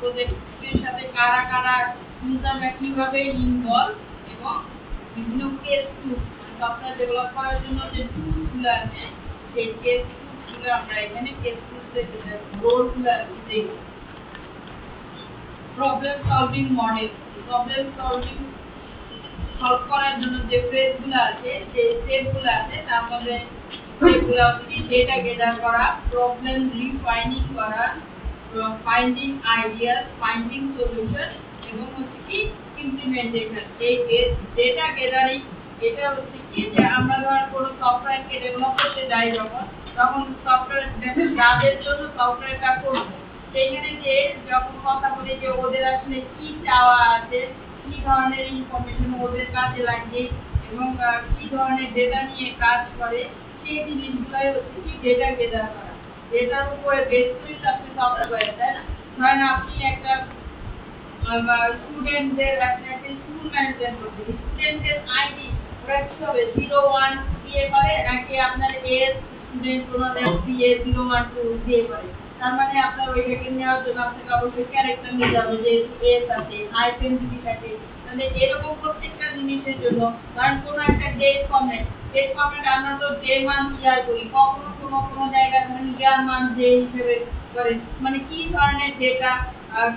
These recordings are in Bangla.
প্রজেক্টের সাথে কারা কারা ইউজাররা কীভাবে ইনভলভ এবং বিভিন্ন কেস সফটওয়্যার ডেভেলপ করার জন্য যে টুলসগুলো আছে, সেই কেস টুলসগুলো আমরা এখানে কেস টুলসের রোলগুলো আছে দেখব problem solving model problem solving solve করার জন্য যে ফ্রেজগুলো আছে স্টেপগুলো আছে, তার মধ্যে সেগুলো হচ্ছে ডেটা গেদার করা প্রবলেম রিফাইনিং করা ফাইন্ডিং আইডিয়াস ফাইন্ডিং সলিউশন এবং হচ্ছে কি ইমপ্লিমেন্টেশন এই ডেটা গেদারিং এটা হচ্ছে কি যে আমরা ধর কোনো সফটওয়্যারকে ডেভেলপ করতে যাই যখন, তখন সফটওয়্যার যাদের জন্য সফটওয়্যারটা করব। সেইখানে যে যখন কথা বলি যে ওদের আসলে কি চাওয়া আছে, কি ধরনের ইনফরমেশন ওদের কাজে লাগে এবং কি ধরনের ডেটা নিয়ে কাজ করে, সেই জিনিসগুলোই হচ্ছে কি ডেটা গেদার করা ডেটার উপরে বেস করে আপনি সফটওয়্যার তাই না? ধরেন আপনি একটা স্টুডেন্টদের আপনি একটা স্কুল ম্যানেজমেন্ট করছেন স্টুডেন্টদের আইডি ওরা কি হবে? জিরো ওয়ান দিয়ে করে, নাকি আপনার এস স্টুডেন্ট ওনাদের দিয়ে জিরো ওয়ান টু দিয়ে করে? তার মানে আপনার ওইটাকে নেওয়ার জন্য আপনাকে অবশ্যই ক্যারেক্টার নিতে হবে, যে এস আছে হাইফেন থাকে। তাহলে এরকম প্রত্যেকটা জিনিসের জন্য কারণ কোনো একটা ডেট কমেন্ট ডেট কমেন্ট আমরা তো ডে মান ইয়ার করি কখনো কোনো কোনো জায়গায় মানে ইয়ার মান ডে হিসেবে করে মানে কি ধরনের ডেটা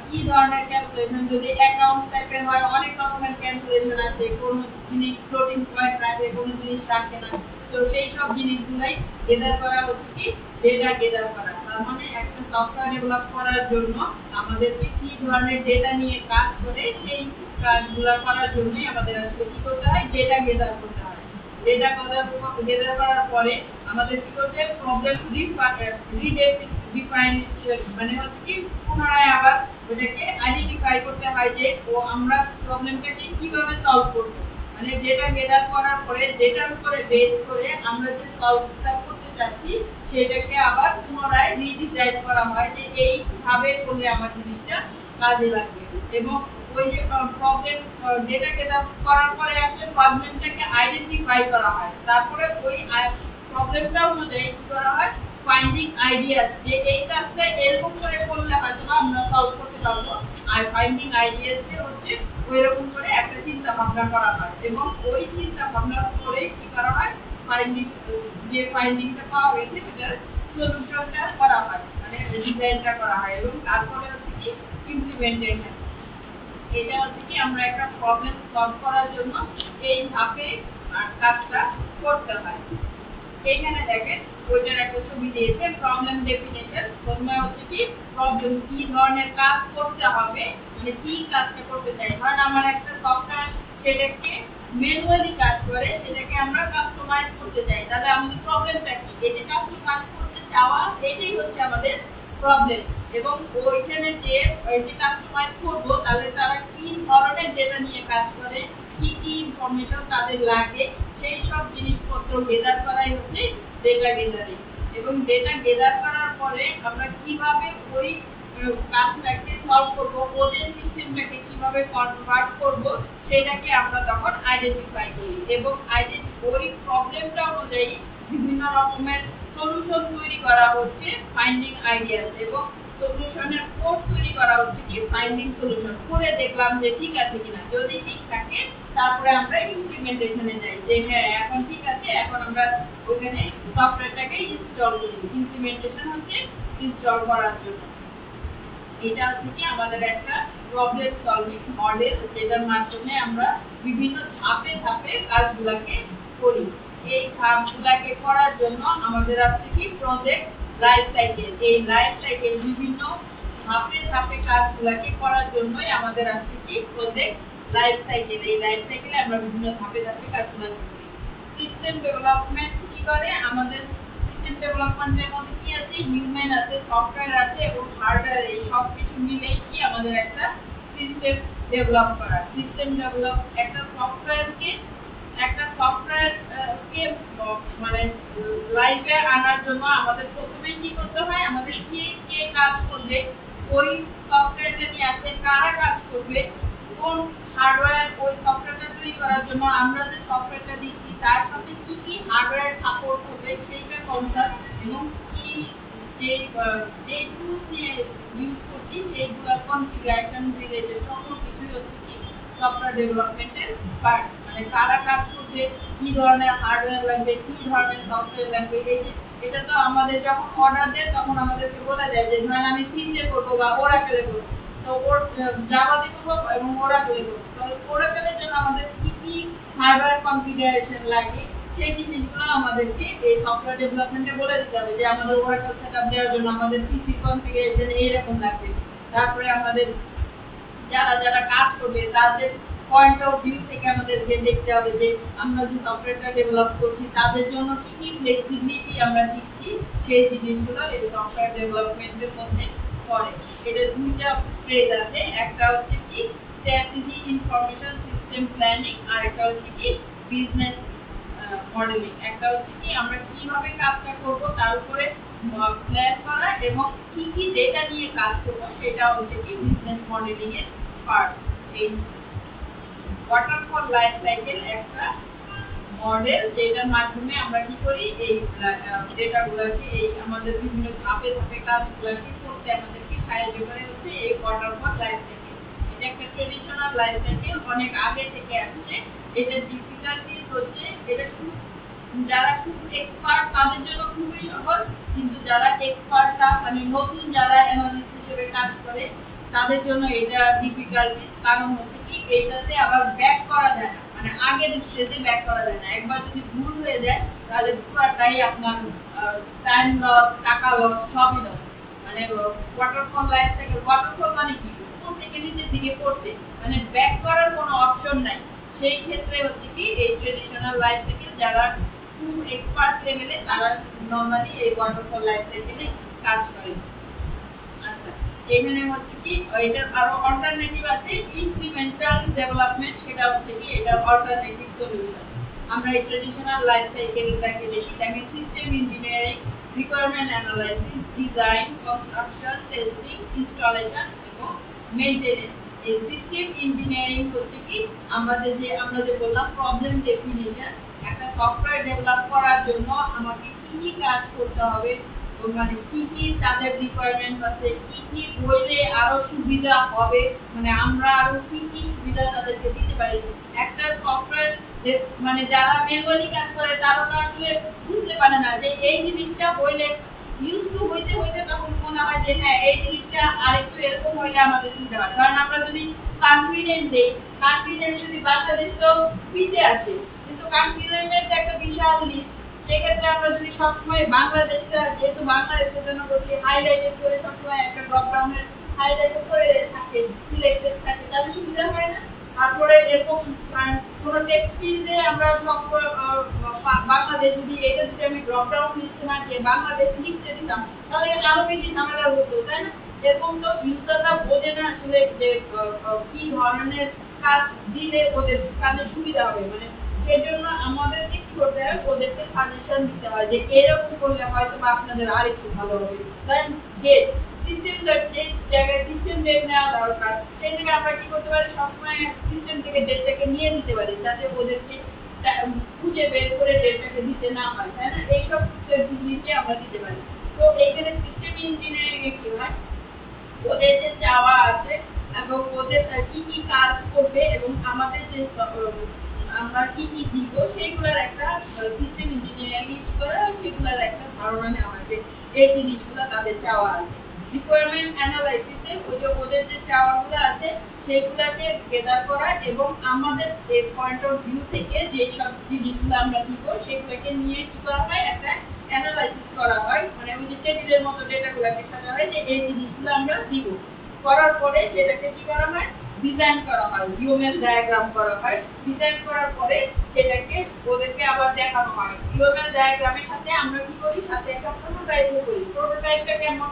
কি ধরনের ক্যালকুলেশন যদি অ্যাকাউন্ট টাইপের হয়, অনেক রকমের ক্যালকুলেশন আছে, কোন জিনিস ফ্লোটিং পয়েন্ট রাখে কোন জিনিস রাখে না। তো সেই সব জিনিসগুলাই গেদার করা হচ্ছে কি ডেটা গেদার করা। তার মানে একটা সফটওয়্যার ডেভেলপ করার জন্য আমাদেরকে কি ধরনের ডেটা নিয়ে কাজ করে সেই কাজগুলো করার জন্যই আমাদের আসলে কি করতে হয় ডেটা গেদার করতে হয়। ডেটা গেদার করার পরে আমাদের করতে প্রবলেম রিডিফাইন মানে হচ্ছে কি, পুনরায় আবার ওটাকে আইডেন্টিফাই করতে হয় যে, ও আমরা প্রবলেমটাকে কীভাবে সলভ করব? মানে ডেটা গেদার করার পরে ডেটার উপরে বেস করে আমরা যে সলভটা করতে চাচ্ছি, সেটাকে আবার পুনরায় রিডিজাইন করা হয় যে এইভাবে করলে আমার জিনিসটা কাজে লাগবে। এবং ওই যে প্রবলেম ডেটা গেদার করার পরে আসলে প্রবলেমটাকে আইডেন্টিফাই করা হয়। তারপরে ওই প্রবলেমটা অনুযায়ী কি করা হয় ফাইন্ডিং আইডিয়াস যে এই কাজটা এরকম করে করলে হয়তো বা আমরা সলভ করতে পারব, আর ফাইন্ডিং আইডিয়াস হচ্ছে ওই রকম করে একটা চিন্তা ভাবনা করা হয়। এবং ওই চিন্তা ভাবনা করে কি করা হয় ফাইন্ডিং যে ফাইন্ডিংটা পাওয়া গেছে সেটার সলিউশনটা করা হয় মানে ডিজাইনটা করা হয়। এবং তারপরে হচ্ছে কি ইমপ্লিমেন্টেশন এটা হচ্ছে কি, আমরা একটা প্রবলেম সলভ করার জন্য এই ধাপে কাজটা করতে হয়। এখানে দেখেন, ওইটার একটা ছবি দিয়েছে প্রবলেম ডেফিনেশন প্রথমে হচ্ছে কি প্রবলেম কি ধরনের কাজ করতে হবে মানে কি কাজটা করতে চাই? ধরেন আমার একটা সফটওয়্যার সেটাকে ম্যানুয়ালি কাজ করে, সেটাকে আমরা কাস্টমাইজ করতে চাই। তাহলে আমাদের প্রবলেমটা কি? এই যে কাস্টমাইজ করতে চাওয়া এটাই হচ্ছে আমাদের প্রবলেম এবং ওইখানে যে ওই যে কাস্টমাইজ করব, তাহলে তারা কি ধরনের ডেটা নিয়ে কাজ করে, কি কি ইনফরমেশন তাদের লাগে সেই সব জিনিসপত্র গেদার করাই হচ্ছে ডেটা গেদারিং এবং ডেটা গেদার করার পরে আমরা কীভাবে ওই কাজটাকে সলভ করব, ওদের সিস্টেমটাকে কীভাবে কনভার্ট করব, সেটাকে আমরা তখন আইডেন্টিফাই করি। এবং ওই প্রবলেমটা অনুযায়ী বিভিন্ন রকমের সলিউশন তৈরি করা হচ্ছে ফাইন্ডিং আইডিয়াস এবং সলিউশনের কোর্স তৈরি করা হচ্ছে কি? ফাইন্ডিং সলিউশন করে দেখলাম যে ঠিক আছে কিনা। যদি ঠিক থাকে তারপরে আমরা ইমপ্লিমেন্টেশনে যাই। যে হ্যাঁ এখন ঠিক আছে, এখন আমরা ওখানে সফটওয়্যারটাকে ইনস্টল করি। ইমপ্লিমেন্টেশন হচ্ছে ইনস্টল করার জন্য। এটা হচ্ছে কি আমাদের একটা প্রবলেম সলভিং মডেল যেটার মাধ্যমে আমরা বিভিন্ন ধাপে ধাপে কাজগুলোকে করি। এই ধাপগুলোকে করার জন্য আমাদের আছে কি প্রজেক্ট লাইফ সাইকেল এই লাইফ সাইকেল বিভিন্ন ধাপে ধাপে কাজগুলোকে করার জন্যই আমাদের আছে কি প্রজেক্ট লাইফ সাইকেল এই লাইফ সাইকেলে আমরা বিভিন্ন ধাপে ধাপে কাজগুলো করি। সিস্টেম ডেভেলপমেন্ট কি করে? আমাদের সিস্টেম ডেভেলপমেন্টের মধ্যে কি আছে? হিউম্যান আছে সফটওয়্যার আছে এবং হার্ডওয়্যার এই সব কিছু মিলে কি আমাদের একটা সিস্টেম ডেভেলপ করা। সিস্টেম ডেভেলপ একটা সফটওয়্যারকে একটা সফটওয়্যার কে মানে লাইফে আনার জন্য আমাদের প্রথমেই কি করতে হয়? আমাদের কে কে কাজ করবে ওই সফটওয়্যারটা নিয়ে আসে, কারা কাজ করবে? কোন হার্ডওয়্যার ওই সফটওয়্যারটা তৈরি করার জন্য আমরা যে সফটওয়্যারটা দিচ্ছি, তার সাথে কি কি হার্ডওয়্যার সাপোর্ট হবে সেইটা কনসার্ট এবং কি যে যে টুলস ইউজ করছি সেইগুলোর কনফিগারেশন রিলেটেড সমস্ত কিছুই হচ্ছে কি সফটওয়্যার ডেভেলপমেন্টের পার্ট মানে কারা কাজ করবে, কি ধরনের হার্ডওয়্যার লাগবে, কি ধরনের সফটওয়্যার লাগবে, এই এটা তো আমাদের যখন অর্ডার দেয় তখন আমাদেরকে বলে দেয় যে, ধরেন আমি সিনতে করব বা ওরা ফেলে করব। তো এবং ওরা ফেলে করব তো ওরা ফেলের জন্য আমাদের কি কি কনফিগারেশন লাগে, সেই জিনিসগুলো আমাদেরকে এই সফটওয়্যার ডেভেলপমেন্টে বলে দিতে হবে যে আমাদের দেওয়ার জন্য আমাদের কনফিগারেশন এইরকম লাগবে। তারপরে আমাদের যারা যারা কাজ করবে, তাদের পয়েন্ট অফ ভিউ থেকে আমাদেরকে দেখতে হবে যে আমরা যে সফটওয়্যারটা ডেভেলপ করছি, তাদের জন্য কি কি ফ্লেক্সিবিলিটি আমরা দিচ্ছি, সেই জিনিসগুলো এই সফটওয়্যার ডেভেলপমেন্টের মধ্যে পড়ে এটা দুইটা ফ্রেজ আছে, একটা হচ্ছে কি স্ট্র্যাটেজি ইনফরমেশন সিস্টেম প্ল্যানিং আর একটা হচ্ছে কি বিজনেস মডেলিং একটা হচ্ছে কি আমরা কীভাবে কাজটা করব, তার উপরে প্ল্যান করা এবং কি কি ডেটা নিয়ে কাজ করব, সেটা হচ্ছে কি বিজনেস মডেলিং এর পার্ট এই ওয়াটারফল লাইফ সাইকেল একটা মডেল যেটার মাধ্যমে আমরা কি করি, এই ডেটাগুলোকে এই আমাদের বিভিন্ন ধাপে ধাপে কাজগুলোকে করতে আমাদেরকে তাদের জন্য মানে তাদের জন্য এটা ডিফিকাল্টি কারণ হচ্ছে কি, এইটাতে আবার ব্যাক করা যায় না। মানে আগের স্টেজে ব্যাক করা যায় না। একবার যদি ভুল হয়ে যায়, তাহলে পুরাটাই আপনার টাইম লস টাকা লস সবই লস মানে ওয়াটারফল লাইফ থেকে ওয়াটারফল মানে কি? উপর থেকে নিচের দিকে পড়ছে মানে ব্যাক করার কোনো অপশন নাই। সেই ক্ষেত্রে হচ্ছে কি, এই ট্রেডিশনাল লাইফ থেকে যারা খুব এক্সপার্ট লেভেলে তারা নর্মালি এই ওয়াটারফল লাইফ সাইকেলে কাজ করে। আচ্ছা এখানে হচ্ছে কি এটার আরও অল্টারনেটিভ আছে ইনক্রিমেন্টাল ডেভেলপমেন্ট সেটা হচ্ছে কি এটার অল্টারনেটিভ সলিউশন আমরা এই ট্রেডিশনাল লাইফ সাইকেলটাকে যেটাকে system engineering requirement analysis design construction testing installation এবং মেইনটেনেন্স এই সিস্টেম ইঞ্জিনিয়ারিং হচ্ছে কি আমাদের যে, আমরা যে বললাম প্রবলেম ডেফিনিশন একটা সফটওয়্যার ডেভেলপ করার জন্য আমাকে কি কি কাজ করতে হবে মানে কি কি তাদের রিকোয়ারমেন্ট আছে, কি কি হইলে আরও সুবিধা হবে মানে আমরা আরও কি কি সুবিধা তাদেরকে দিতে পারি। একটা সফটওয়্যার মানে যারা ম্যানুয়ালি কাজ করে, তারা তো আসলে বুঝতে পারে না যে এই জিনিসটা হইলে ইউজ টু হইতে হইতে তখন মনে হয় যে হ্যাঁ এই জিনিসটা আরেকটু এরকম হইলে আমাদের সুবিধা হয়। কারণ আমরা যদি কনফিডেন্ট দেই কনফিডেন্ট যদি বাংলাদেশ তো পিছিয়ে আছে কিন্তু কনফিডেন্টের যে একটা বিশাল লিস্ট সেক্ষেত্রে আমরা যদি সবসময় বাংলাদেশটা, যেহেতু বাংলাদেশের জন্য বলছি হাইলাইটেড করে সবসময় একটা ড্রপ ডাউনের হাইলাইটেড করে থাকে সিলেক্টেড থাকে, তাহলে সুবিধা হয় না? তারপরে এরকম আহ, কোনো টেক্সট ফিল্ডে আমরা বাংলাদেশ যদি এটা যদি আমি ড্রপ ডাউন লিস্টে না দিয়ে বাংলাদেশ লিখতে দিতাম তাহলে আরও বেশি ঝামেলা হতো তাই না? এরকম তো ইউজাররা বোঝে না আসলে যে কি ধরনের কাজ দিলে ওদের কাজে সুবিধা হবে। মানে সেজন্য আমাদেরকে কি করতে হয় ওদেরকে সাজেশন দিতে হয় যে এরকম করলে হয়তো বা আপনাদের আরেকটু ভালো হবে কারণ যে সিস্টেম যে জায়গায় সিস্টেম ডেট নেওয়া দরকার। সেই জায়গায় আমরা কি করতে পারি? সবসময় সিস্টেম থেকে ডেটটাকে নিয়ে নিতে পারি, যাতে ওদেরকে খুঁজে বের করে ডেটটাকে দিতে না হয়, তাই না? এইসব জিনিসে আমরা দিতে পারি। তো এইখানে সিস্টেম ইঞ্জিনিয়ারিং কি হয়? ওদের যে চাওয়া আছে এবং ওদের কি কি কাজ করবে এবং আমাদের যে আমরা কি কি দিব, সেগুলোর একটা সিস্টেম ইঞ্জিনিয়ারিং করে, সেগুলোর একটা ধারণা নেওয়া যে এই জিনিসগুলো তাদের চাওয়া আছে। রিকোয়ারমেন্ট অ্যানালাইসিসে ওই যে ওদের যে চাওয়াগুলো আছে, সেগুলোকে গেদার করা এবং আমাদের পয়েন্ট অফ ভিউ থেকে যে সব জিনিসগুলো আমরা দিব, সেগুলোকে নিয়ে কি করা হয় একটা অ্যানালাইসিস করা হয়। মানে ওই যে টেবিলের মতো ডেটাগুলোকে সাজা হয়, যে এই জিনিসগুলো আমরা দিব। করার পরে সেটাকে কি করা হয়? ডিজাইন করা হয় ইউএমএল ডায়াগ্রাম করা হয়। ডিজাইন করার পরে সেটাকে ওদেরকে আবার দেখানো হয়। ইউএমএল ডায়াগ্রামের সাথে আমরা কি করি? সাথে একটা প্রোটোটাইপও করি। প্রোটোটাইপটা কেমন?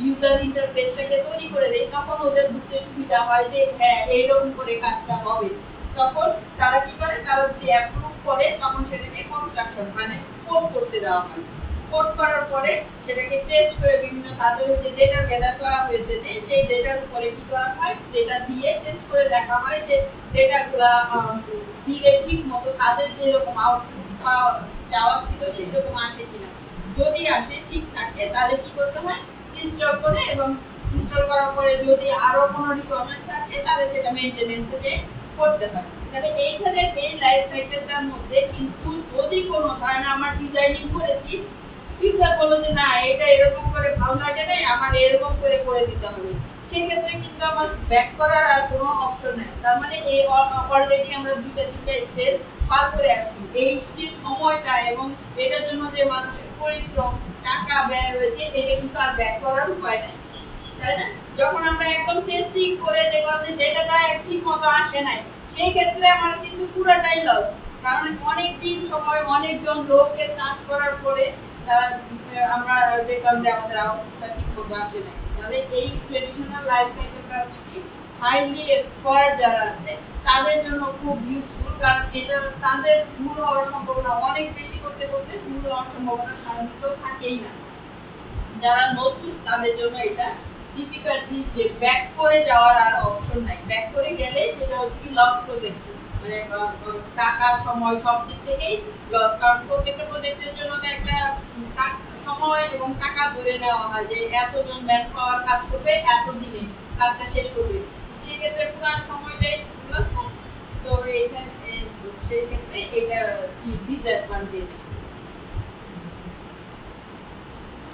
ইউজার ইন্টারফেসটাকে তৈরি করে দেই তখন ওদের বুঝতে সুবিধা হয় যে হ্যাঁ এইরকম করে কাজটা হবে। তখন তারা কি করে? তারা যদি অ্যাপ্রুভ করে, তখন সেটাকে কনস্ট্রাকশন মানে কোড করতে দেওয়া হয়। কোড করার পরে সেটাকে টেস্ট করে বিভিন্ন তাদের যে ডেটা গ্যাদার করা হয়েছে, যে সেই ডেটার উপরে কি করা হয়? ডেটা দিয়ে টেস্ট করে দেখা হয় যে ডেটাগুলা দিলে ঠিক মতো তাদের যেরকম আউটপুট পাওয়া, যাওয়া ছিল, সেরকম আসে কিনা। যদি আসে ঠিক থাকে, তাহলে কি করতে হয়? ইনস্টল করে এবং ইনস্টল করার পরে যদি আরও কোনো রিকোয়ারমেন্ট থাকে, তাহলে সেটা মেইনটেনেন্সে করতে হয় তাহলে এইখানে এই লাইফ সাইকেলটার মধ্যে কিন্তু যদি কোনো ধরেন আমার ডিজাইনিং করেছি ফিউচার বলো যে না, এটা এরকম করে ভালো লাগে না আমার এরকম করে করে দিতে হবে। সেক্ষেত্রে কিন্তু আমার ব্যাক করার আর কোনো অপশন নেই। তার মানে এই অলরেডি আমরা দুইটা, তিনটা স্টেজ পার করে আসছি। এই যে সময়টা এবং এটার জন্য যে মানুষের পরিশ্রম টাকা ব্যয় হয়েছে এটা কিন্তু আর ব্যাক করার উপায় নেই, তাই না? যখন আমরা একদম টেস্টিং করে দেখলাম যে ডেটাটা ঠিক মতো আসে নাই, সেই ক্ষেত্রে আমার কিন্তু পুরোটাই লস কারণ অনেক দিন সময়, অনেকজন লোককে চাষ করার পরে আমরা দেখলাম যে আমাদের আউটপুটটা ঠিক মতো আসে নাই। তাহলে এই ট্রেডিশনাল লাইফ সাইকেলটা হচ্ছে হাইলি এক্সপার্ট যারা আছে, তাদের জন্য খুব ইউজফুল কারণ এটা তাদের ভুল হওয়ার সম্ভাবনা অনেক বেশি করতে করতে ভুল হওয়ার সম্ভাবনা সাধারণত থাকেই না। যারা নতুন তাদের জন্য এটা ডিফিকাল্টি যে ব্যাক করে যাওয়ার আর অপশন নাই। ব্যাক করে গেলে সেটা হচ্ছে লস প্রজেক্ট মানে টাকা, সময় সব দিক থেকেই লস কারণ প্রত্যেকটা প্রজেক্টের জন্য একটা সময় এবং টাকা ধরে নেওয়া হয় যে এতজন ম্যান পাওয়ার কাজ করবে এত দিনে কাজটা শেষ করবে। সেক্ষেত্রে পুরো তো এইখানে সেই ক্ষেত্রে এটা disadvantage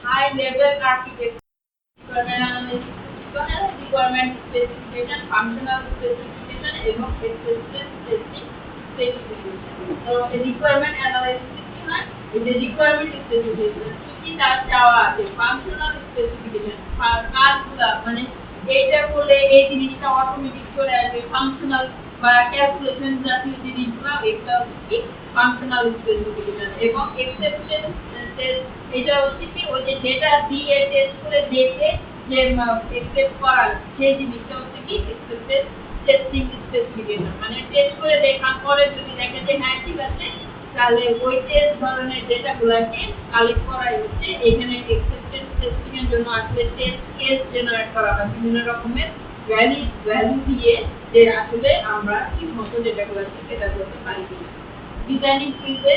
high level architecture requirement specification functional specification এবং testing specification তো requirement analysis কি হয় এই যে requirement specification কি তার চাওয়া আছে functional specification কাজগুলা মানে এইটা করলে এই জিনিসটা অটোমেটিক চলে আসবে ফাংশনাল বা ক্যালকুলেশন জাতীয় জিনিসগুলো হচ্ছে ফাংশনাল স্পেসিফিকেশন এবং এক্সেপশন এটা হচ্ছে কি, ওই যে ডেটা দিয়ে টেস্ট করে দেখে যে এক্সেপ্ট সেই জিনিসটা হচ্ছে কি এক্সেপ্টেড টেস্টিং স্পেসিফিকেশন মানে টেস্ট করে দেখার পরে যদি দেখে যে হ্যাঁ ঠিক আছে, তাহলে ওই টেস্ট ধরনের কালেক্ট হচ্ছে। এখানে এক্সেপ্টেড টেস্টিং এর জন্য আসলে টেস্ট কেস জেনারেট করা হয়। বিভিন্ন রকমের ভ্যালু দিয়ে যে আসলে আমরা ঠিক মতো ডেটাগুলোকে সেটা করতে পারি কিনা। ডিজাইনিং ফিল্ডে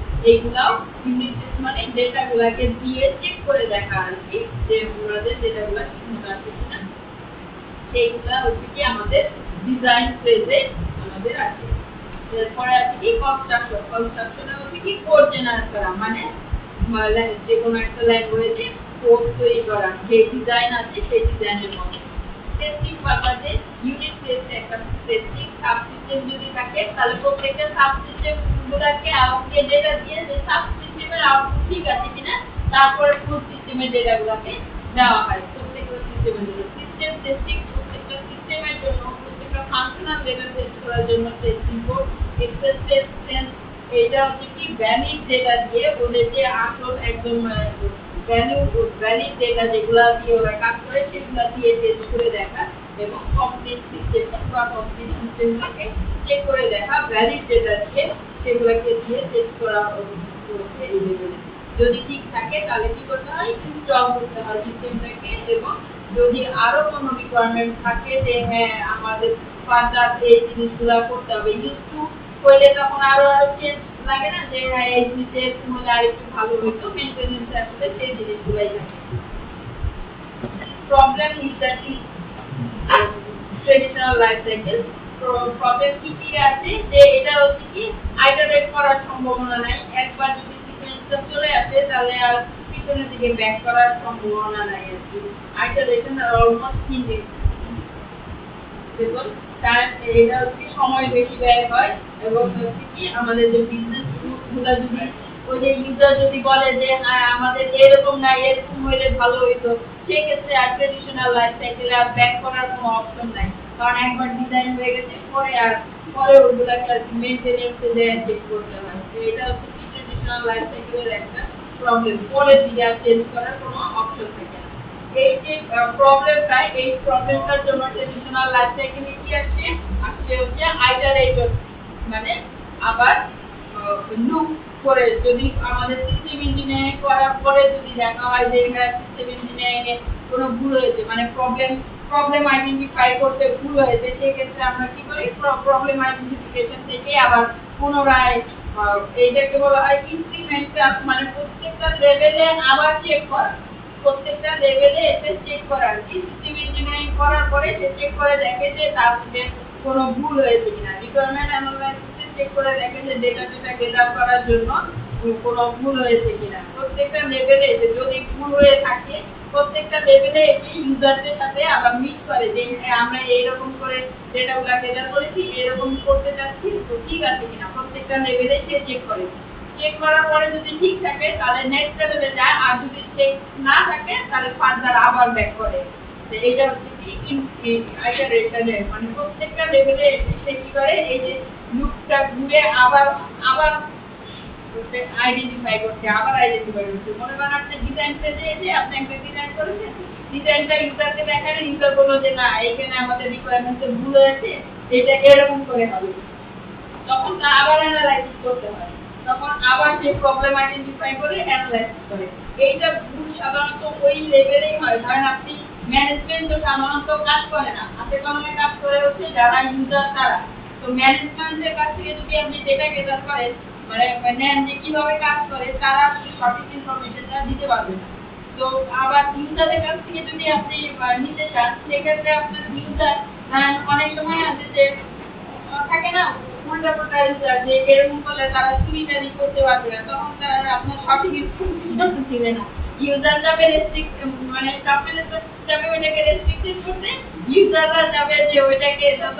এইগুলাও ইউনিট টেস্ট মানে ডেটাগুলাকে দিয়ে চেক করে দেখা আর কি যে ওনাদের ডেটাগুলা ঠিকমতো আছে কিনা। সেইগুলা হচ্ছে কি আমাদের ডিজাইন ফেজে আমাদের আছে। এরপরে আছে কি কনস্ট্রাকশন কনস্ট্রাকশনে হচ্ছে কি কোড জেনারেট করা। মানে যে কোনো একটা ল্যাঙ্গুয়েজে কোড তৈরি করা। যে ডিজাইন আছে সেই ডিজাইনের মতো টেস্টিং পারপাজে ইউনিট টেস্ট একটা টেস্টিং সাবসিস্টেম যদি থাকে, তাহলে প্রত্যেকটা সাবসিস্টেম গুলাকে আউটকে ডেটা দিয়ে যে সাবসিস্টেমের আউটপুট ঠিক আছে কিনা, তারপরে ফুল সিস্টেমের ডেটাগুলোকে দেওয়া হয়, প্রত্যেকটা সিস্টেমের জন্য। সিস্টেম টেস্টিং প্রত্যেকটা সিস্টেমের জন্য, প্রত্যেকটা ফাংশনাল ডেটা টেস্ট করার জন্য টেস্টিং কোড এক্সেস টেস্ট এটা হচ্ছে কি ভ্যালিড ডেটা দিয়ে ওদের যে আসল একদম ভ্যালু ভ্যালিড ডেটা যেগুলা দিয়ে ওরা কাজ করে, সেগুলা দিয়ে টেস্ট করে দেখা এবং কমপ্লিট সিস্টেমটা পুরো কমপ্লিট সিস্টেমটাকে চেক করে দেখা ভ্যালিড ডেটা দিয়ে সেগুলোকে দিয়ে টেস্ট করা যদি ঠিক থাকে, তাহলে কি করতে হয়? ইনস্টল করতে হয় সিস্টেমটাকে এবং যদি আরও কোনো রিকোয়ারমেন্ট থাকে যে হ্যাঁ আমাদের ফার্দার এই জিনিসগুলো করতে হবে ইউজ টু করলে তখন আরও চেঞ্জ লাগে না যে হ্যাঁ এই জিনিসের হলে আর একটু ভালো হতো মেনটেনেন্স আসলে সেই জিনিসগুলাই থাকে problem is that traditional life cycle problem কি কি আছে? যে এটা হচ্ছে কি আইটারেট করার সম্ভাবনা নাই। একবার যদি সিকোয়েন্সটা চলে আসে, তাহলে আর পিছনের দিকে ব্যাক করার সম্ভাবনা নাই আর কি। আইটারেশন আর অলমোস্ট ইনডিফিনিট টাইম এটা হচ্ছে সময় বেশি ব্যয় হয় এবং হচ্ছে কি আমাদের যে বিজনেসগুলা যদি ওই যে ইউজার যদি বলে যে হ্যাঁ আমাদের এরকম না এরকম হইলে ভালো হইতো। সেক্ষেত্রে আর ট্রেডিশনাল লাইফ সাইকেলে আর ব্যাক করার কোনো অপশন নাই। কারণ একবার ডিজাইন হয়ে গেছে, পরে আর পরে মেনটেনেন্সে দেয় চেক করতে হয়। এটা হচ্ছে ট্রেডিশনাল লাইফ একটা প্রবলেম পরে দিকে আর চেঞ্জ করার কোনো অপশন থাকে এই যে প্রবলেমটা এই প্রবলেমটার জন্য ট্রেডিশনাল লাইফ সাইকেলে কি আসছে আসছে হচ্ছে আইটারেটর মানে আবার লুক করে যদি আমাদের সিস্টেম ইঞ্জিনিয়ারিং করার পরে যদি দেখা হয় যে এটা সিস্টেম ইঞ্জিনিয়ারিং এ কোনো ভুল হয়েছে মানে প্রবলেম প্রবলেম আইডেন্টিফাই করতে ভুল হয়েছে, সেক্ষেত্রে আমরা কি করি? প্রবলেম আইডেন্টিফিকেশন থেকে আবার পুনরায় এইটাকে বলা হয় ইনক্রিমেন্টাল মানে প্রত্যেকটা লেভেলে আবার চেক করা। প্রত্যেকটা লেভেলে এসে চেক করা আর কি। সিস্টেম ইঞ্জিনিয়ারিং করার পরে সে চেক করে দেখে যে তার মধ্যে কোনো ভুল হয়েছে কিনা। রিকোয়ারমেন্ট অ্যানালাইসিসে চেক করে দেখে যে ডেটা ডেটা গেদার করার জন্য কোনো ভুল হয়েছে কিনা। প্রত্যেকটা লেভেলে যদি ভুল হয়ে থাকে প্রত্যেকটা লেভেলে এটি ইউজারদের সাথে আবার মিট করে যে হ্যাঁ, আমরা এইরকম করে ডেটাগুলো গেদার করেছি এরকম করতে চাচ্ছি তো ঠিক আছে কিনা? প্রত্যেকটা লেভেলে সে চেক করে। চেক করার পরে যদি ঠিক থাকে, তাহলে নেক্সট লেভেলে যায়, আর যদি চেক না থাকে, তাহলে ফার্দার আবার ব্যাক করে। এইটা হচ্ছে কি মানে প্রত্যেকটা লেভেলে সে কি করে, এই যে ঘুরে আবার আবার আইডেন্টিফাই করছে, আবার আইডেন্টিফাই করছে। মনে করেন আপনি ডিজাইন পেজে এসে আপনি একটা ডিজাইন করেছেন ডিজাইনটা ইউজারকে ইউজার বলল যে, না এখানে আমাদের রিকোয়ারমেন্টে ভুল হয়েছে, এটা এরকম করে হবে। তখন আবার অ্যানালাইসিস করতে হয়। তখন আবার যে প্রবলেম আইডেন্টিফাই করে অ্যানালাইসিস করে। এইটা ভুল সাধারণত ওই লেভেলেই হয়। কারণ আপনি ম্যানেজমেন্ট তো সাধারণত কাজ করে না। হাতে কলমে কাজ করে হচ্ছে যারা ইউজার তারা। তো ম্যানেজমেন্টের কাছ থেকে যদি আপনি ডেটা গেদার করেন মানে নেন যে কীভাবে কাজ করে, তারা আসলে সঠিক ইনফরমেশনটা দিতে পারবে না। তো আবার ইউজারের কাছ থেকে যদি আপনি নিতে চান, সেক্ষেত্রে আপনার ইউজার অনেক সময় আছে যে, থাকে না উল্টা পাল্টা ইউজার যে এরকম করলে তারা করতে পারবে না, তখন তারা আপনার সঠিক দিবে না। ইউজার যাবে রেস্ট্রিক্ট মানে যাবে ওইটাকে রেস্ট্রিক্টেড করতে ইউজাররা যাবে যে ওইটাকে যত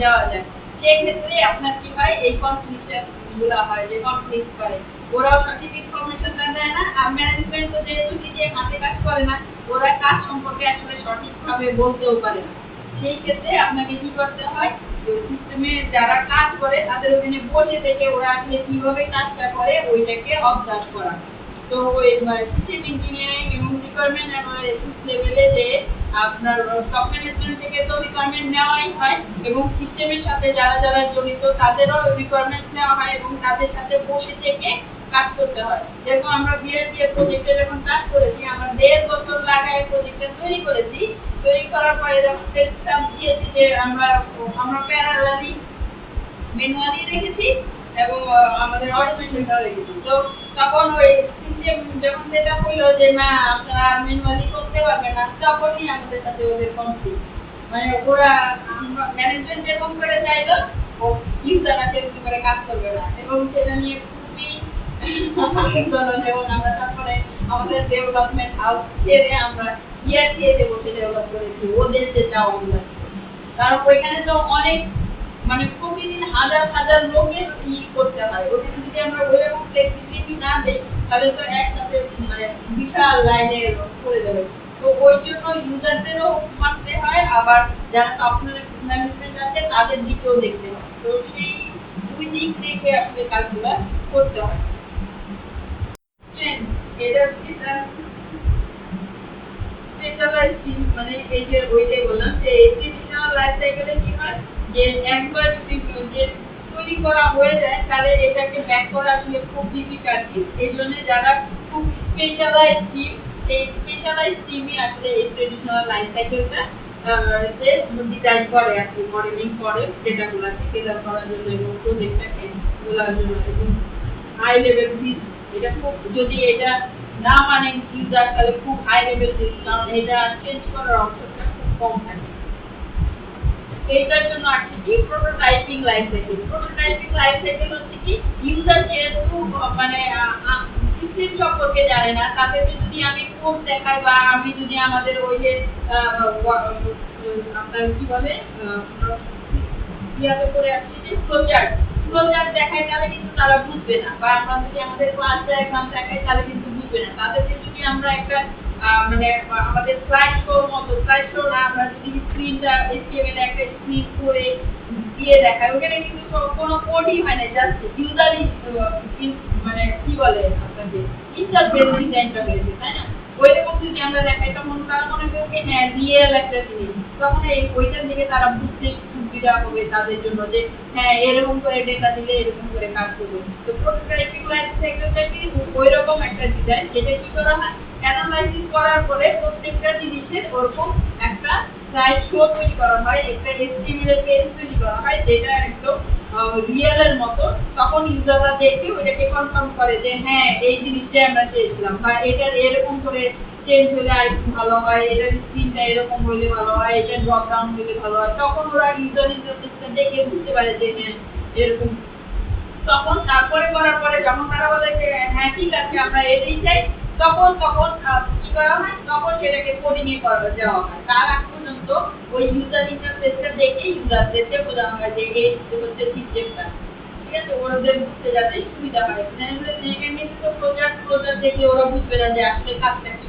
দেওয়া যায়। সেই ক্ষেত্রে আপনার কি হয়, এই কনফ্লিকশনগুলো হয়, যে কনফ্লিক্ট করে। ওরাও সঠিক দেয় না, আর ম্যানেজমেন্ট তো যেহেতু নিজে হাতে কাজ করে না, ওরা কাজ সম্পর্কে আসলে সঠিকভাবে বলতেও পারে না। সেই ক্ষেত্রে আপনাকে কি করতে হয় সিস্টেমে যারা কাজ করে, তাদের ওখানে বসে থেকে ওরা আসলে কীভাবে কাজটা করে, ওইটাকে অবজার্ভ করা। তো সিস্টেম ইঞ্জিনিয়ারিং এবং রিকোয়ারমেন্ট লেভেলে যে আপনার টপ ম্যানেজমেন্ট থেকে তো রিকোয়ারমেন্ট নেওয়াই হয় এবং সিস্টেমের সাথে যারা যারা জড়িত, তাদেরও রিকোয়ারমেন্ট নেওয়া হয় এবং তাদের সাথে বসে থেকে কাজ করতে হয়। যেরকম আমরা বিএসসি প্রজেক্টে যখন কাজ করেছি, আমরা দেড় বছর লাগায় প্রজেক্টটা তৈরি করেছি তৈরি করার পরে যখন টেস্টটা দিয়েছি যে আমরা আমরা প্যারালালি ম্যানুয়ালি রেখেছি এবং আমাদের অটোমেশনটা রেখেছি তো তখন ওই সিস্টেম যখন যেটা হইল যে, না, আপনারা ম্যানুয়ালি করতে পারবেন না, তখনই আমাদের সাথে ওদের কনফ্লিক্ট মানে ওরা ম্যানেজমেন্ট যেরকম করে চাইলো, ও ইউজাররা সেরকম করে কাজ করবে না। এবং সেটা নিয়ে খুবই আন্দোলন এবং আমরা তারপরে আমাদের ডেভেলপমেন্ট হাউস ছেড়ে আমরা ইয়ারটিএতে বসে ডেভেলপ করেছি, ওদের যে চাওয়া কারণ ওইখানে তো অনেক মানে প্রতিদিন হাজার হাজার লোকের ই করতে হয়। ওখানে যদি আমরা ওইরকম ফ্লেক্সিবিলিটি না দিই, তাহলে তো একসাথে মানে বিশাল লাইনে করে দেবে তো ওই জন্য ইউজারদেরও মানতে হয়, আবার যারা সফটওয়্যার ম্যানেজমেন্ট আছে, তাদের দিকেও দেখতে হয়। তো সেই দুই দিক দেখে আসলে কাজগুলো করতে হয়। এটা হচ্ছে তার মানে এই যে ওইটাই বললাম যে ট্রেডিশনাল লাইফ সাইকেলে কি হয়? যে একবার যে তৈরি করা হয়ে যায়, তাহলে এটাকে ব্যাক করা আসলে খুব ডিফিকাল্ট এই জন্য যারা খুব স্পেশালাইজ টিম সেই স্পেশালাইজ টিমই আসলে এই ট্রেডিশনাল লাইফ সাইকেলটা ডিজাইন করে আর কি মডেলিং করে ডেটাগুলোকে কেদার করার জন্য এবং প্রজেক্টটাকে তোলার জন্য এবং হাই লেভেল এটা খুব, যদি এটা না মানে ইউজার তাহলে খুব হাই লেভেল কারণ এটা চেঞ্জ করার অপশনটা খুব কম থাকে। এইটার জন্য আছে কি prototyping life cycle prototyping life cycle হচ্ছে কি ইউজার যেহেতু মানে সিস্টেম সম্পর্কে জানে না, তাদেরকে যদি আমি কোড দেখাই বা আমি যদি আমাদের ওই যে আপনার কি বলে ইয়াতে করে আসছি যে ফ্লোচার্ট ফ্লোচার্ট দেখায় তাহলে কিন্তু তারা বুঝবে না। বা আমরা যদি আমাদের ক্লাস ডায়াগ্রাম দেখাই তাহলে কিন্তু বুঝবে না। তাদেরকে যদি আমরা একটা মানে আমাদের স্লাইড শোর মতো স্লাইড শো না, আমরা যদি স্ক্রিনটা এসটিএমএল একটা স্ক্রিন করে দিয়ে দেখাই, ওখানে কিন্তু কোনো কোডই হয় না জাস্ট ইউজারই মানে কি বলে আপনাদের ইন্টারফেস ডিজাইনটা হয়েছে, তাই না? ওইরকম যদি আমরা দেখাই, তখন তারা মনে করবে হ্যাঁ রিয়েল একটা জিনিস। তখন ওইটার দিকে তারা বুঝতে সুবিধা হবে তাদের জন্য যে হ্যাঁ এরকম করে ডেটা দিলে এরকম করে কাজ করবে। তো প্রোটোটাইপিং লাইফ সাইকেলটা কি ওইরকম একটা ডিজাইন যেটা কি করা হয়? অ্যানালাইসিস করার পরে প্রত্যেকটা জিনিসের ওরকম একটা স্লাইড শো তৈরি করা হয়, একটা এসটিএমএল পেজ তৈরি করা হয়, যেটা একদম রিয়েলের মতো। তখন ইউজাররা দেখে ওইটাকে কনফার্ম করে যে হ্যাঁ এই জিনিসটা আমরা চেয়েছিলাম বা এটার এরকম করে চেঞ্জ হলে আরেকটু ভালো হয় এটার স্ক্রিনটা এরকম হলে ভালো হয় এটা ড্রপ ডাউন হলে ভালো হয়। তখন ওরা ইউজার ইন্টারফেসটা দেখে বুঝতে পারে যে হ্যাঁ এরকম। তখন তারপরে করার পরে যখন তারা বলে যে হ্যাঁ ঠিক আছে, আমরা এটাই চাই, তখন তখন কি করা হয়? তখন সেটাকে কোডিং এ করা দেওয়া হয়। তার আগ পর্যন্ত ওই ইউজার ইন্টারফেসটা দেখে ইউজারদেরকে বোঝানো হয় যে, এই হচ্ছে সিস্টেমটা ঠিক আছে ওদের বুঝতে যাতে সুবিধা হয়। নাহলে এখানে তো প্রজেক্ট প্রজেক্ট দেখে ওরা বুঝবে না যে আসলে কাজটা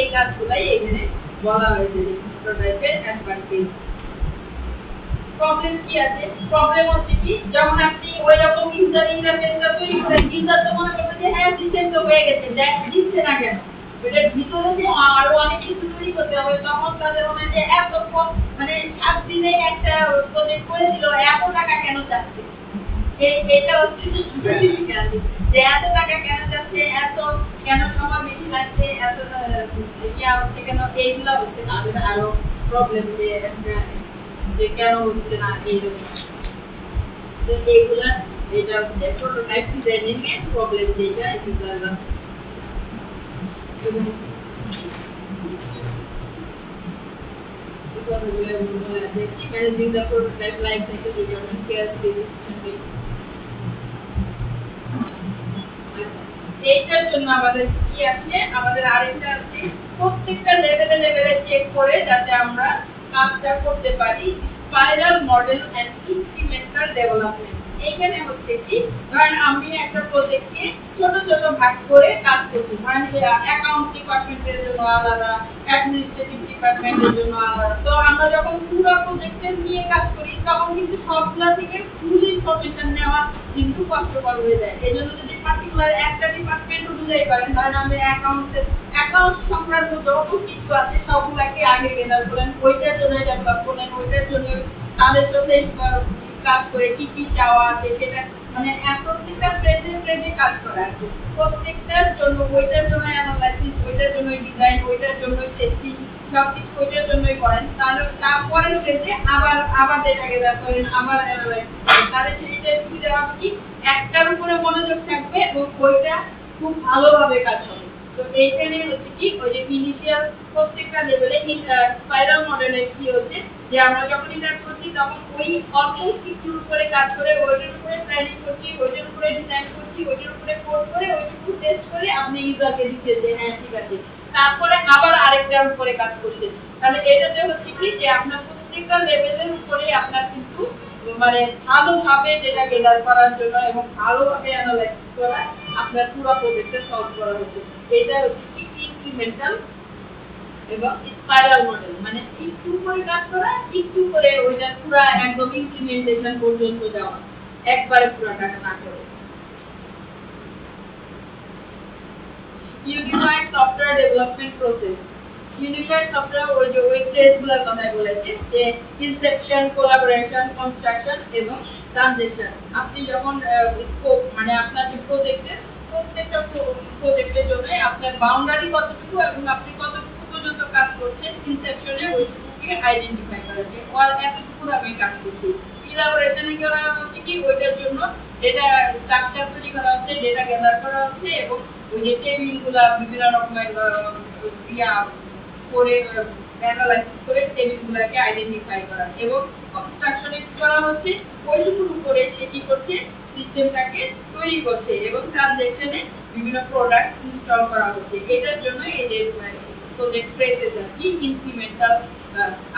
এই কাজগুলাই এখানে বলা হয়েছে যে প্রোটোটাইপের অ্যাডভান্টেজ প্রবলেম কি আছে? প্রবলেম হচ্ছে কি, যখন আপনি ওই রকম ইউজার ইন্টারফেসটা তৈরি করেন ইউজার তো মনে করবে যে হ্যাঁ সিস্টেম তো হয়ে গেছে, দেখ, দিচ্ছে না কেন? এটার ভিতরে যে আরও অনেক কিছু তৈরি করতে হবে, তখন তাদের মনে যে এত মানে সাত দিনে একটা প্রজেক্ট করে দিল, এত টাকা কেন চাচ্ছে? এই এটা হচ্ছে যে difficulty, যে এত টাকা কেন যাচ্ছে এত কেন সময় বেশি লাগছে এত আহ, ইয়া হচ্ছে কেন এইগুলো হচ্ছে তাদের আরও প্রবলেম যে একটা যে কেন হচ্ছে না এইরকম তো এইগুলা এটা হচ্ছে প্রোটোটাইপ ডিজাইনিং এর প্রবলেম যেটা ইউজাররা এবং managing the prototype life cycle development care এইটার জন্য আমাদের কি আছে? আমাদের আরেকটা আছে, প্রত্যেকটা লেভেলে লেভেলে চেক করে যাতে আমরা কাজটা করতে পারি spiral model and incremental development এইখানে হচ্ছে কি ধরেন আমি একটা প্রজেক্টকে ছোট ছোট ভাগ করে কাজ করছি। ধরেন যে অ্যাকাউন্ট ডিপার্টমেন্টের জন্য আলাদা অ্যাডমিনিস্ট্রেটিভ ডিপার্টমেন্টের জন্য আলাদা। তো আমরা যখন পুরো প্রজেক্টের নিয়ে কাজ করি তখন কিন্তু সবগুলা থেকে ফুল ইনফরমেশন নেওয়া কিন্তু কষ্টকর হয়ে যায়। এই জন্য যদি পার্টিকুলার একটা ডিপার্টমেন্ট অনুযায়ী করেন ধরেন আমি অ্যাকাউন্টের অ্যাকাউন্ট সংক্রান্ত যত কিছু আছে সবগুলাকে আগে গেদার করেন। ওইটার জন্য ডেভেলপ করলেন ওইটার জন্য তাদের আহ, কাজ করে, কি কি চাওয়া আছে, সেটা মানে প্রত্যেকটা প্রেজে প্রেজে কাজ করা আছে। প্রত্যেকটার জন্য, ওইটার জন্য অ্যানালাইসিস ওইটার জন্য ডিজাইন ওইটার জন্য টেস্টিং সব কিছু ওইটার জন্যই করেন। তাহলে তারপরের প্রেজে আবার আবার ডেটা গেদার করেন আবার অ্যানালাইসিস করেন। তাহলে সেইটা সুবিধা হবে কি, একটার উপরে মনোযোগ থাকবে এবং ওইটা খুব ভালোভাবে কাজ হবে। তো এইখানে হচ্ছে কি, ওই যে ইনিশিয়াল প্রত্যেকটা লেভেলে স্পাইরাল মডেলের কি হচ্ছে যে আমরা যখন এটা করছি তখন ওই অল্প কিছুর উপরে কাজ করে, ওইটার উপরে প্ল্যানিং করছি, ওইটার উপরে ডিজাইন করছি, ওইটার উপরে কোড করে, ওইটুকু টেস্ট করে আপনি ইউজারকে দিচ্ছেন যে হ্যাঁ ঠিক আছে। তারপরে আবার আরেকটার উপরে কাজ করছেন তাহলে এটাতে হচ্ছে কি যে আপনার প্রত্যেকটা লেভেলের উপরে আপনার কিন্তু মানে ভালোভাবে যেটা গেদার করার জন্য এবং ভালোভাবে অ্যানালাইসিস করা আপনার পুরো প্রজেক্টে সলভ করা হচ্ছে। এটা হচ্ছে কি ইনক্রিমেন্টাল এবং স্পাইরাল মডেল মানে একটু করে কাজ করা, একটু করে ওইটা পুরো একদম ইমপ্লিমেন্টেশন পর্যন্ত যাওয়া, একবারে না করে। Unified software development process unified software ওই যে ওই স্টেজগুলোর কথা বলেছে, যে ইনসেপশন কোলাবোরেশন কনস্ট্রাকশন এবং ট্রানজিশন আপনি যখন স্কোপ মানে আপনার যে প্রজেক্টের প্রত্যেকটা প্রজেক্টের জন্য আপনার বাউন্ডারি কতটুকু এবং আপনি কতটুকু পর্যন্ত কাজ করছেন ইনসেপশনে ওইটুকু কি আইডেন্টিফাই করা যে ওয়াল এতটুকু আমি কাজ করছি। ইলাবোরেশনে করা হচ্ছে কি, ওইটার জন্য ডেটা স্ট্রাকচার তৈরি করা হচ্ছে ডেটা গ্যাদার করা হচ্ছে এবং ওই যে টেবিলগুলা বিভিন্ন রকমের ইয়া করে অ্যানালাইসিস করে টেবিলগুলোকে আইডেন্টিফাই করা এবং কনস্ট্রাকশনে কি করা হচ্ছে। ওইটুকু করে সে কি করছে সিস্টেমটাকে তৈরি করছে এবং ট্রানজেকশনে বিভিন্ন প্রোডাক্ট ইনস্টল করা হচ্ছে। এটার জন্য এই যে প্রজেক্ট ফ্রেজেস আর কি ইনক্রিমেন্টাল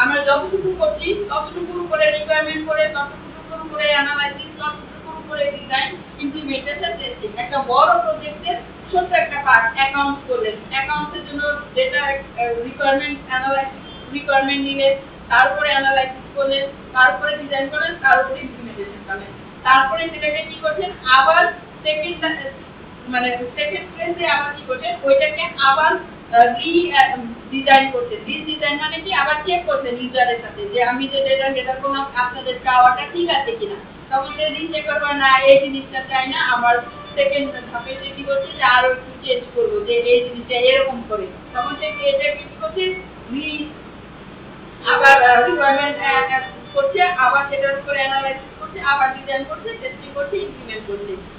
আমরা যতটুকু করছি, ততটুকুর উপরে রিকোয়ারমেন্ট করে, ততটুকুর উপরে অ্যানালাইসিস ততটুকুর উপরে ডিজাইন ইমপ্লিমেন্টেশন টেস্টিং একটা বড় প্রজেক্টের ছোট্ট একটা পার্ট অ্যাকাউন্ট করলেন অ্যাকাউন্টের জন্য যেটা রিকোয়ারমেন্ট অ্যানালাইসিস রিকোয়ারমেন্ট নিলেন তারপরে অ্যানালাইসিস করলেন তারপরে ডিজাইন করলেন তারপরে ইমপ্লিমেন্টেশন করলেন তারপরে সেটাকে কি করছেন? আবার সেকেন্ড মানে সেকেন্ড ফেজে আবার কি করছেন? ওইটাকে আবার ডিজাইন করতে রি ডিজাইন মানে কি? আবার চেক করতেন ইউজারের সাথে যে আমি যে ডেটা ডেটা করলাম আপনাদের চাওয়াটা ঠিক আছে কিনা। তখন রি চেক করবে, না, এই জিনিসটা চাই না, আমার সেকেন্ড ধাপে যে কি করছে যে আরও একটু চেঞ্জ করব, যে এই জিনিসটা এরকম করে। তখন সে এটা কি করছে? আবার রিকোয়ারমেন্ট করছে, আবার সেটার উপরে অ্যানালাইসিস করছে, আবার ডিজাইন করছে টেস্টিং করছে ইমপ্লিমেন্ট করছে।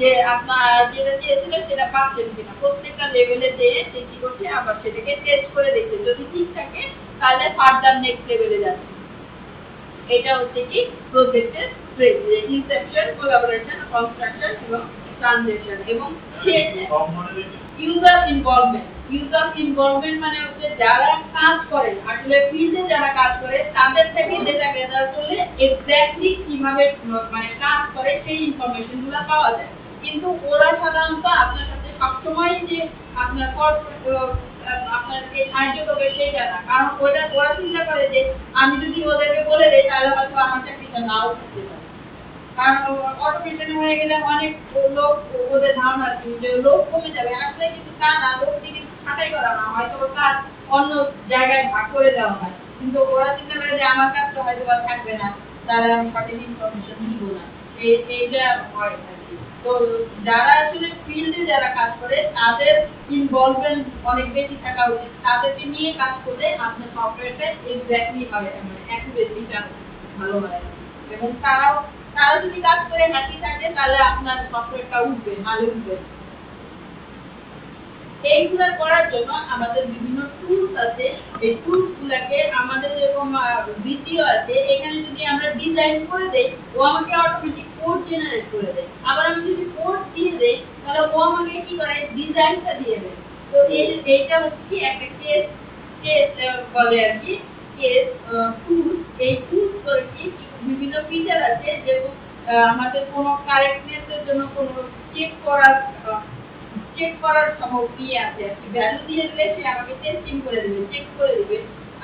যে আপনার যেটা সেটা পাচ্ছেন কিনা। প্রত্যেকটা লেভেলে সে কি করছে, আবার সেটাকে টেস্ট করে দেখছে। যদি ঠিক থাকে, তাহলে ফার্দার নেক্সট লেভেলে যাচ্ছে। এটা হচ্ছে কি প্রজেক্টের ইনসেপশন কোলাবোরেশন কনস্ট্রাকশন এবং ট্রানজেকশন এবং ইউজার ইনভলভমেন্ট ইউজার ইনভলভমেন্ট মানে হচ্ছে যারা কাজ করে আসলে ফিল্ডে যারা কাজ করে, তাদের থেকে ডেটা গ্যাদার করলে এক্স্যাক্টলি কীভাবে মানে কাজ করে, সেই ইনফরমেশনগুলো পাওয়া যায়। কিন্তু ওরা সাধারণত আপনার সাথে সবসময় যে আপনার আহ, আপনাকে সাহায্য করবে সেইটা না। কারণ ওটা ওরা চিন্তা করে যে আমি যদি ওদেরকে বলে দিই তাহলে হয়তো আমার চাকরিটা নাও থাকতে পারে। কারণ অটোমেশন হয়ে গেলে অনেক লোক ওদের ধারণা যে লোক কমে যাবে। আসলে কিন্তু তা না লোক ছাঁটাই করা না। হয়তো কাজ অন্য জায়গায় ভাগ করে দেওয়া হয়। কিন্তু ওরা চিন্তা করে যে আমার হয়তো থাকবে না তাহলে আমি সঠিক ইনফরমেশন দিব না। এই এইটা হয়। তো যারা আসলে ফিল্ডে যারা কাজ করে, তাদের ইনভলভমেন্ট অনেক বেশি থাকা উচিত। তাদেরকে নিয়ে কাজ করলে আপনার সফটওয়্যারটা এক্স্যাক্টলি হবে ভালো হয় এবং তারাও, তারা যদি কাজ করে হ্যাপি থাকে, তাহলে আপনার সফটওয়্যারটা উঠবে ভালো উঠবে। এইগুলা করার জন্য আমাদের বিভিন্ন টুলস আছে। এই টুলস গুলাকে আমাদের যেরকম ভিডিও আছে। এখানে যদি আমরা ডিজাইন করে দেই, ও আমাকে অটোমেটিক কোড জেনারেট করে দেয়। আবার আমি যদি কোড দিয়ে দেই, তাহলে ও আমাকে কি করে? ডিজাইনটা দিয়ে দেয়। তো এই এইটা হচ্ছে কি একটা কেস কেস বলে আর কি কেস টুলস এই টুলস করে কি বিভিন্ন ফিচার আছে যেরকম আমাদের কোনো কারেক্টনেসের জন্য কোনো চেক করার চেক করার ইয়ে আছে? আর কি ভ্যালু দিয়ে দিলে সে আমাকে টেস্টিং করে দিবে চেক করে দিবে।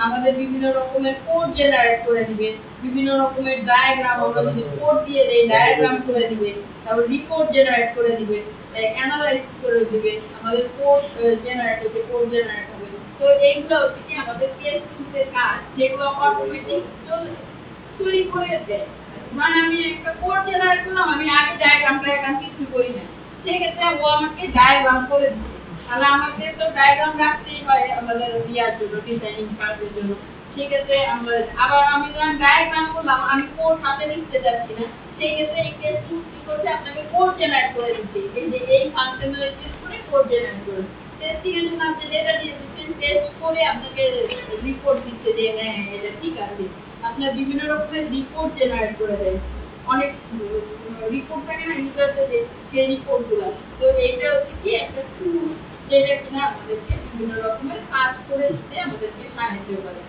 আমাদের বিভিন্ন রকমের কোড জেনারেট করে দিবে, বিভিন্ন রকমের ডায়াগ্রাম আমরা যদি কোড দিয়ে দেই ডায়াগ্রাম করে দিবে, তারপর রিপোর্ট জেনারেট করে দিবে অ্যানালাইসিস করে দিবে, আমাদের কোড জেনারেট হবে কোড জেনারেট হবে। তো এইগুলো হচ্ছে কি আমাদের কেস টুলসের কাজ, যেগুলো অটোমেটিক তৈরি করে দেয়। মানে আমি একটা কোড জেনারেট করলাম, আমি আগে ডায়াগ্রাম ডায়াগ্রাম কিছু করি না সেক্ষেত্রে ও আমাকে ডায়াগ্রাম করে দিবে তাহলে আমাদের তো ডায়াগ্রাম রাখতেই হয় আমাদের ইয়ার জন্য ডিজাইনিং কাজের জন্য। সেক্ষেত্রে আমরা আবার আমি যখন ডায়াগ্রাম করলাম আমি কোড হাতে লিখতে যাচ্ছি না। সেই ক্ষেত্রে এই কেস কি করছে? আপনাকে কোড জেনারেট করে দিচ্ছে। এই যে এই ফাংশনালিটি ইউজ করে কোড জেনারেট করে টেস্টিং এর জন্য আপনি যেটা দিয়ে দিচ্ছেন টেস্ট করে আপনাকে রিপোর্ট দিচ্ছে যে হ্যাঁ, এটা ঠিক আছে। আপনার বিভিন্ন রকমের রিপোর্ট জেনারেট করে দেয়। অনেক রিপোর্ট মানে ইউজারদের যে রিপোর্টগুলো তো এইটা হচ্ছে কি একটা টুল যেটা কিনা আমাদেরকে বিভিন্ন রকমের কাজ করে দিতে, আমাদেরকে সাহায্য করে।